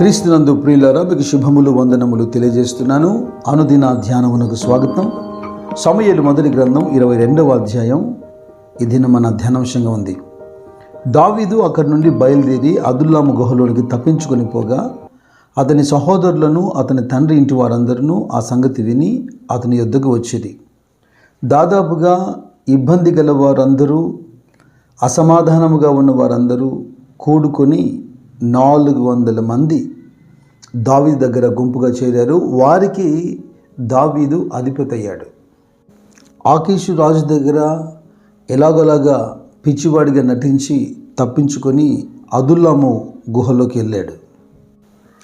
క్రీస్తునందు ప్రియులారా మీకు శుభములు వందనములు తెలియజేస్తున్నాను. అనుదిన ధ్యానమునకు స్వాగతం. సమయలు మొదటి గ్రంథం ఇరవై రెండవ అధ్యాయం. ఇది మన ధ్యానాంశంగా ఉంది. దావీదు అక్కడి నుండి బయలుదేరి అదుల్లాము గుహలోనికి తప్పించుకొని పోగా అతని సహోదరులను అతని తండ్రి ఇంటి వారందరూ ఆ సంగతి విని అతని యొద్దకు వచ్చేది. దాదాపుగా ఇబ్బంది గల వారందరూ అసమాధానముగా ఉన్న వారందరూ కూడుకొని నాలుగు వందల మంది దావీదు దగ్గర గుంపుగా చేరారు. వారికి దావీదు అధిపతి అయ్యాడు ఆకీషు రాజు దగ్గర ఎలాగోలాగా పిచ్చివాడిగా నటించి తప్పించుకొని అదుల్లాము గుహలోకి వెళ్ళాడు.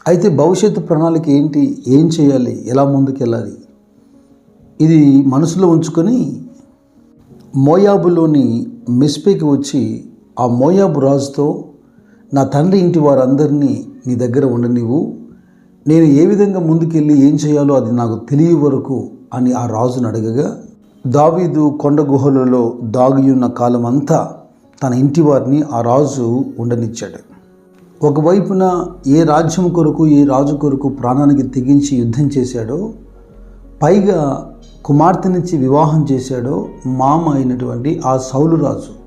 అయితే భవిష్యత్తు ప్రణాళిక ఏంటి? ఏం చేయాలి? ఎలా ముందుకెళ్ళాలి? ఇది మనసులో ఉంచుకొని మోయాబులోని మిస్పేకి వచ్చి ఆ మోయాబు రాజుతో నా తండ్రి ఇంటి వారందరినీ నీ దగ్గర ఉండనివ్వు. నేను ఏ విధంగా ముందుకెళ్ళి ఏం చేయాలో అది నాకు తెలియ వరకు అని ఆ రాజును అడగగా దావీదు కొండ గుహలలో దాగియున్న కాలమంతా తన ఇంటి వారిని ఆ రాజు ఉండనిచ్చాడు. ఒకవైపున ఏ రాజ్యం కొరకు ఏ రాజు కొరకు ప్రాణానికి తెగించి యుద్ధం చేశాడో పైగా కుమార్తెనిచ్చి వివాహం చేశాడో మామ అయినటువంటి ఆ సౌలు రాజు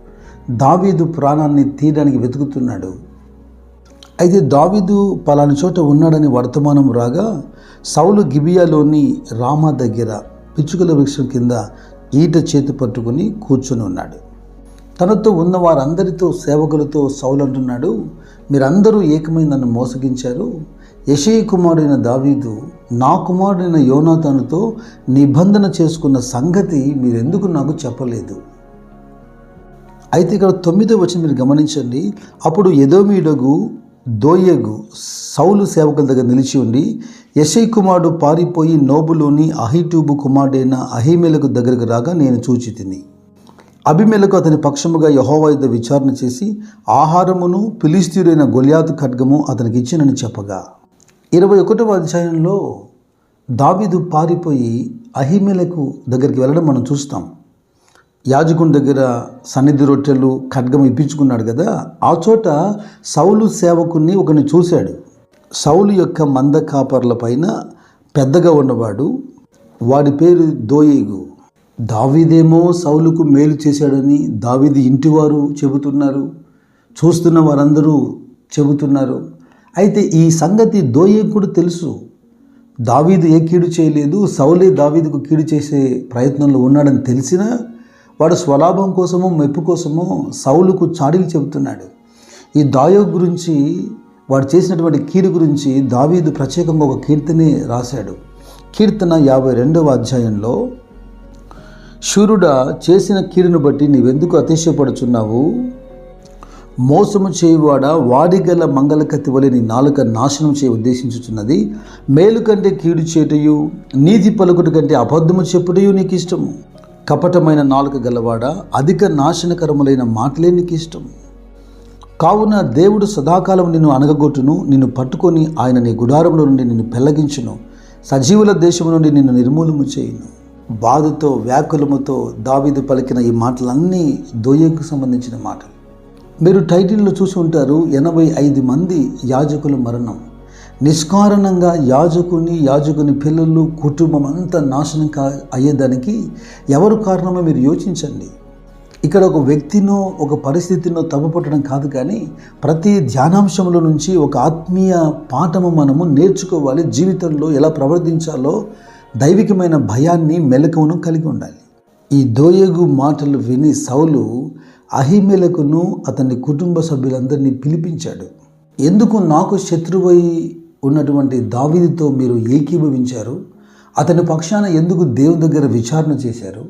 దావీదు ప్రాణాన్ని తీయడానికి వెతుకుతున్నాడు. అయితే దావీదు పలాని చోట ఉన్నాడని వర్తమానం రాగా సౌలు గిబియాలోని రామా దగ్గర పిచ్చుకల వృక్షం కింద ఈట చేతి పట్టుకుని కూర్చొని ఉన్నాడు. తనతో ఉన్న వారందరితో సేవకులతో సౌలు అంటున్నాడు మీరందరూ ఏకమై నన్ను మోసగించారు. యశయ కుమారుడైన దావీదు నా కుమారుడైన యోనాథానుతో నిబంధన చేసుకున్న సంగతి మీరెందుకు నాకు చెప్పలేదు? అయితే ఇక్కడ తొమ్మిదో వచ్చిన మీరు గమనించండి. అప్పుడు ఎదోమీడగు దోయగు సౌలు సేవకుల దగ్గర నిలిచి ఉండి యశై కుమారుడు పారిపోయి నోబులోని అహిటూబు కుమారుడైన అహిమేలకు దగ్గరకు రాగా నేను చూచి తిని. అభిమేలకు అతని పక్షముగా యహోవాయుద్ధ విచారణ చేసి ఆహారమును పిలిస్తీరైన గొలియాతు ఖడ్గము అతనికి ఇచ్చినని చెప్పగా. ఇరవై ఒకటవ అధ్యాయంలో దావిదు పారిపోయి అహిమేలకు దగ్గరికి వెళ్ళడం మనం చూస్తాం. యాజకుని దగ్గర సన్నిధి రొట్టెలు ఖడ్గం ఇప్పించుకున్నాడు కదా ఆ చోట సౌలు సేవకుని ఒకరిని చూశాడు. సౌలు యొక్క మంద కాపర్ల పైన పెద్దగా ఉన్నవాడు వాడి పేరు దోయేగు. దావీదేమో సౌలుకు మేలు చేశాడని దావీది ఇంటివారు చెబుతున్నారు చూస్తున్న వారందరూ చెబుతున్నారు. అయితే ఈ సంగతి దోయేకుడు కూడా తెలుసు. దావీదు ఏ కీడు చేయలేదు సౌలే దావీదుకు కీడు చేసే ప్రయత్నంలో ఉన్నాడని తెలిసినా వాడు స్వలాభం కోసమో మెప్పు కోసమో సౌలుకు చాడీలు చెబుతున్నాడు. ఈ దాయో గురించి వాడు చేసినటువంటి కీడు గురించి దావీదు ప్రత్యేకంగా ఒక కీర్తిని రాశాడు. కీర్తన యాభై రెండవ అధ్యాయంలో శూరుడా చేసిన కీడును బట్టి నీవెందుకు అతిశయపడుచున్నావు? మోసము చేయువాడ వాడిగల మంగళకత్తి వలె నీ నాలుక నాశనం చేయ ఉద్దేశించుచున్నది? మేలు కంటే కీడు చేటయు నీతి పలుకుడు కంటే అబద్ధము చెప్పుటయు నీకు ఇష్టము కపటమైన నాలుక గలవాడ అధిక నాశనకరములైన మాటలే నీకు ఇష్టం కావున దేవుడు సదాకాలం నిన్ను అనగగొట్టును నిన్ను పట్టుకొని ఆయన నీ గుడారంలో నుండి నిన్ను పెళ్ళగించును సజీవుల దేశం నుండి నిన్ను నిర్మూలము చేయును. బాధతో వ్యాకులముతో దావీదు పలికిన ఈ మాటలన్నీ దోయకు సంబంధించిన మాటలు. మీరు టైటిల్లో చూసి ఉంటారు ఎనభై ఐదు మంది యాజకుల మరణం. నిష్కారణంగా యాజకుని యాజకుని పిల్లలు కుటుంబం అంతా నాశనం కా అయ్యేదానికి ఎవరు కారణమో మీరు యోచించండి. ఇక్కడ ఒక వ్యక్తినో ఒక పరిస్థితినో తప్పుపట్టడం కాదు కానీ ప్రతి ధ్యానాంశంలో నుంచి ఒక ఆత్మీయ పాఠము మనము నేర్చుకోవాలి. జీవితంలో ఎలా ప్రవర్తించాలో దైవికమైన భయాన్ని మెలకువను కలిగి ఉండాలి. ఈ దోయగు మాటలు విని సౌలు అహిమెలకును అతని కుటుంబ సభ్యులందరినీ పిలిపించాడు. ఎందుకు నాకు శత్రువై ఉన్నటువంటి దావిదితో మీరు ఏకీభవించారు? అతని పక్షాన ఎందుకు దేవుని దగ్గర విచారణ చేశారు?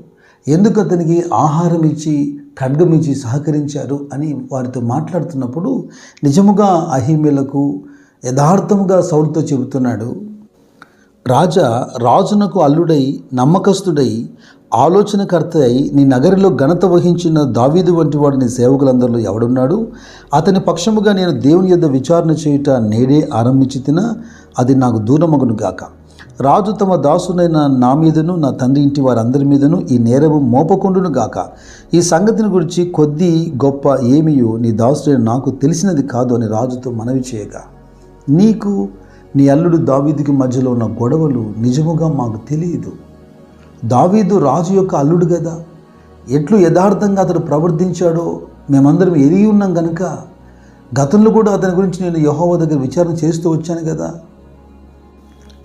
ఎందుకు అతనికి ఆహారం ఇచ్చి ఖడ్గం ఇచ్చి సహకరించారు అని వారితో మాట్లాడుతున్నప్పుడు నిజముగా అహిమేలకు యథార్థముగా సౌలుతో చెబుతున్నాడు రాజా రాజునకు అల్లుడై నమ్మకస్తుడై ఆలోచనకర్త అయి నీ నగరిలో ఘనత వహించిన దావీదు వంటి వాడు నీ సేవకులందరిలో ఎవడున్నాడు? అతని పక్షముగా నేను దేవుని యొద్ద విచారణ చేయుట నేడే ఆరంభించి తిన అది నాకు దూరమగును గాక. రాజు తమ దాసునైన నా మీదను నా తండ్రి ఇంటి వారందరి మీదను ఈ నేరము మోపకుండును గాక. ఈ సంగతిని గురించి కొద్ది గొప్ప ఏమియో నీ దాసుడైన నాకు తెలిసినది కాదు అని రాజుతో మనవి చేయగా నీకు నీ అల్లుడు దావీదుకి మధ్యలో ఉన్న గొడవలు నిజముగా మాకు తెలియదు. దావీదు రాజు యొక్క అల్లుడు కదా. ఎట్లు యథార్థంగా అతడు ప్రవర్తించాడో మేమందరం ఎరిగి ఉన్నాం కనుక గతంలో కూడా అతని గురించి నేను యహోవ దగ్గర విచారణ చేస్తూ వచ్చాను కదా.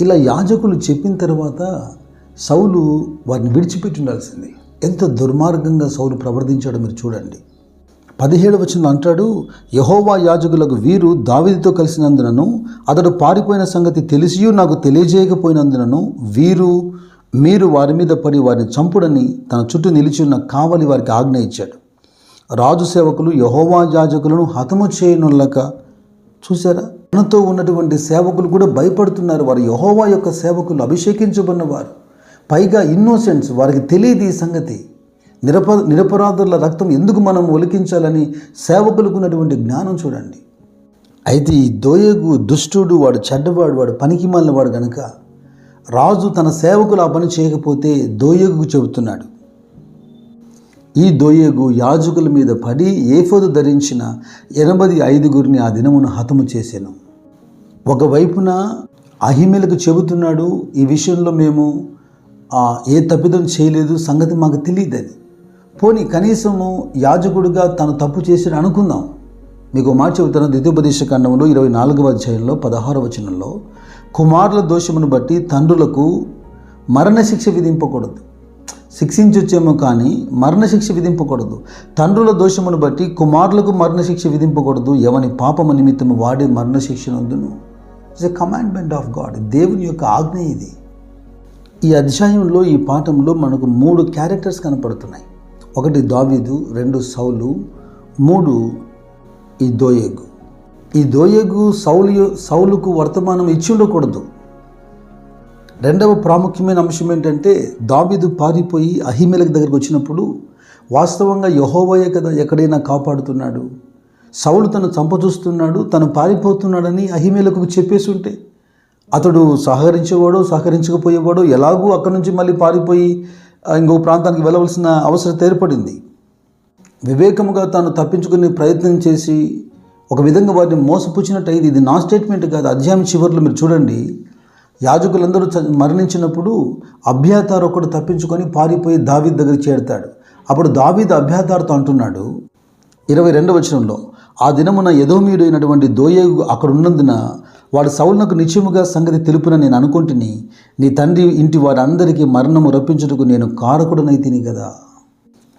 ఇలా యాజకులు చెప్పిన తర్వాత సౌలు వారిని విడిచిపెట్టి ఉండాల్సింది ఎంత దుర్మార్గంగా సౌలు ప్రవర్తించాడో మీరు చూడండి. పదిహేడు వచనంలో అంటాడు యహోవా యాజకులకు వీరు దావిదితో కలిసినందునను అతడు పారిపోయిన సంగతి తెలిసియూ నాకు తెలియజేయకపోయినందునను వీరు మీరు వారి మీద పడి వారిని చంపుడని తన చుట్టూ నిలిచి ఉన్న కావలి వారికి ఆజ్ఞ ఇచ్చాడు. రాజు సేవకులు యహోవా యాజకులను హతము చేయనులక చూసారా తనతో ఉన్నటువంటి సేవకులు కూడా భయపడుతున్నారు. వారు యహోవా యొక్క సేవకులు అభిషేకించబడినవారు. పైగా ఇన్నోసెంట్స్ వారికి తెలియదు ఈ సంగతి. నిరప నిరపరాధుల రక్తం ఎందుకు మనం ఒలికించాలని సేవకులకు ఉన్నటువంటి జ్ఞానం చూడండి. అయితే ఈ దోయగు దుష్టుడు వాడు చెడ్డవాడు వాడు పనికి వాడు కనుక రాజు తన సేవకులు ఆ పని చేయకపోతే దోయగుకు చెబుతున్నాడు. ఈ దోయగు యాజకుల మీద పడి ఏఫోదు ధరించిన ఎనభై ఐదుగురిని ఆ దినమును హతము చేశాను ఒకవైపున అహిమేలకు చెబుతున్నాడు ఈ విషయంలో మేము ఏ తప్పిదం చేయలేదు సంగతి మాకు తెలియదని పోనీ కనీసము యాజకుడిగా తను తప్పు చేసి అనుకుందాం. మీకు ఒక మాట చెబుతాను. ద్వితీయోపదేశ ఖండంలో ఇరవై నాలుగవ అధ్యాయంలో పదహారవ వచనంలో కుమారుల దోషమును బట్టి తండ్రులకు మరణశిక్ష విధింపకూడదు. శిక్షించొచ్చేమో కానీ మరణశిక్ష విధింపకూడదు. తండ్రుల దోషమును బట్టి కుమారులకు మరణశిక్ష విధింపకూడదు. ఎవని పాపము నిమిత్తము వాడే మరణశిక్షనందును. It's a commandment of God. దేవుని యొక్క ఆజ్ఞ ఇది. ఈ అధ్యాయంలో ఈ పాఠంలో మనకు మూడు క్యారెక్టర్స్ కనపడుతున్నాయి. ఒకటి దావీదు రెండు సౌలు మూడు ఈ దోయేగు ఈ దోయేగు సౌలు సౌలుకు వర్తమానం ఇచ్చి ఉండకూడదు రెండవ ప్రాముఖ్యమైన అంశం ఏంటంటే దావీదు పారిపోయి అహిమేలకు దగ్గరికి వచ్చినప్పుడు వాస్తవంగా యహోవయ్య కదా ఎక్కడైనా కాపాడుతున్నాడు. సౌలు తను చంపచూస్తున్నాడు తను పారిపోతున్నాడని అహిమేలకు చెప్పేసి ఉంటే అతడు సహకరించేవాడు సహకరించకపోయేవాడు ఎలాగూ అక్కడి నుంచి మళ్ళీ పారిపోయి ఇంకో ప్రాంతానికి వెళ్ళవలసిన అవసరం ఏర్పడింది. వివేకముగా తాను తప్పించుకునే ప్రయత్నం చేసి ఒక విధంగా వారిని మోసపుచ్చినట్టు అయింది ఇది నా స్టేట్మెంట్ కాదు అధ్యాయం చివరిలో మీరు చూడండి. యాజకులందరూ మరణించినప్పుడు అభ్యాతారు ఒకడు తప్పించుకొని పారిపోయి దావీద్ దగ్గర చేరుతాడు. అప్పుడు దావీద్ అభ్యాతారుతో అంటున్నాడు ఇరవై రెండవ వచనంలో ఆ దినమున యదోమీయుడైనటువంటి దోయేగు అక్కడ ఉన్నందున వాడు సౌలునకు నిత్యముగా సంగతి తెలుపున నేను అనుకుంటుని నీ తండ్రి ఇంటి వారందరికీ మరణము రప్పించుటకు నేను కారకుడనై తిని కదా.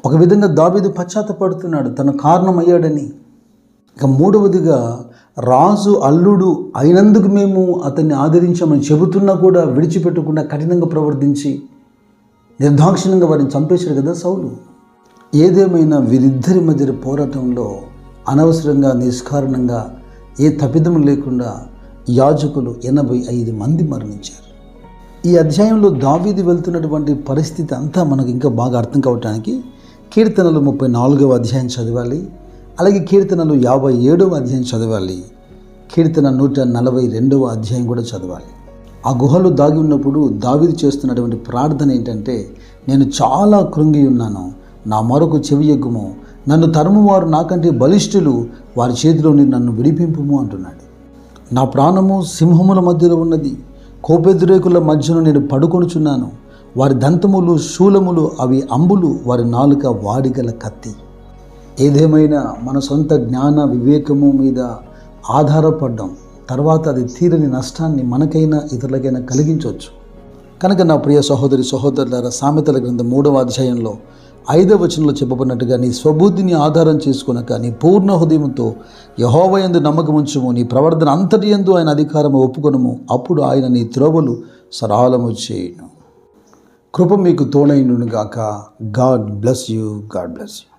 ఒక విధంగా దావీదు పశ్చాత్తపడుతున్నాడు. తన కారణమయ్యాడని. ఇక మూడవదిగా రాజు అల్లుడు అయినందుకు మేము అతన్ని ఆదరించామని చెబుతున్నా కూడా విడిచిపెట్టకుండా కఠినంగా ప్రవర్తించి నిర్దాక్షిణ్యంగా వారిని చంపేశాడు కదా సౌలు. ఏదేమైనా వీరిద్దరి మధ్య పోరాటంలో అనవసరంగా నిష్కారణంగా ఏ తప్పిదం లేకుండా యాజకులు ఎనభై ఐదు మంది మరణించారు. ఈ అధ్యాయంలో దావీది వెళ్తున్నటువంటి పరిస్థితి అంతా మనకు ఇంకా బాగా అర్థం కావటానికి కీర్తనలు ముప్పై నాలుగవ అధ్యాయం చదవాలి అలాగే కీర్తనలు యాభై ఏడవ అధ్యాయం చదవాలి కీర్తన నూట నలభై రెండవ అధ్యాయం కూడా చదవాలి. ఆ గుహలో దాగి ఉన్నప్పుడు దావిది చేస్తున్నటువంటి ప్రార్థన ఏంటంటే నేను చాలా కృంగి ఉన్నాను నా మరొక చెవి ఎగ్గుము నన్ను తరుమువారు నాకంటే బలిష్ఠులు వారి చేతిలోని నన్ను విడిపింపుము అంటున్నాడు. నా ప్రాణము సింహముల మధ్యలో ఉన్నది కోపెదురేకుల మధ్యలో నేను పడుకొనుచున్నాను వారి దంతములు శూలములు అవి అంబులు వారి నాలుక వాడిగల కత్తి. ఏదేమైనా మన సొంత జ్ఞాన వివేకము మీద ఆధారపడ్డం తర్వాత అది తీరని నష్టాన్ని మనకైనా ఇతరులకైనా కలిగించవచ్చు. కనుక నా ప్రియ సహోదరి సహోదరులారా సామెతల గ్రంథం మూడవ అధ్యాయంలో ఐదవ వచనంలో చెప్పబడినట్టుగా నీ స్వబుద్ధిని ఆధారం చేసుకునక నీ పూర్ణ హృదయంతో యహోవయందు నమ్మకం ఉంచుము నీ ప్రవర్తన అంతటి యందు ఆయన అధికారము ఒప్పుకొనము అప్పుడు ఆయన నీ త్రోవలు సరళము చేయను. కృప మీకు తోడైండును గాక God bless you God bless you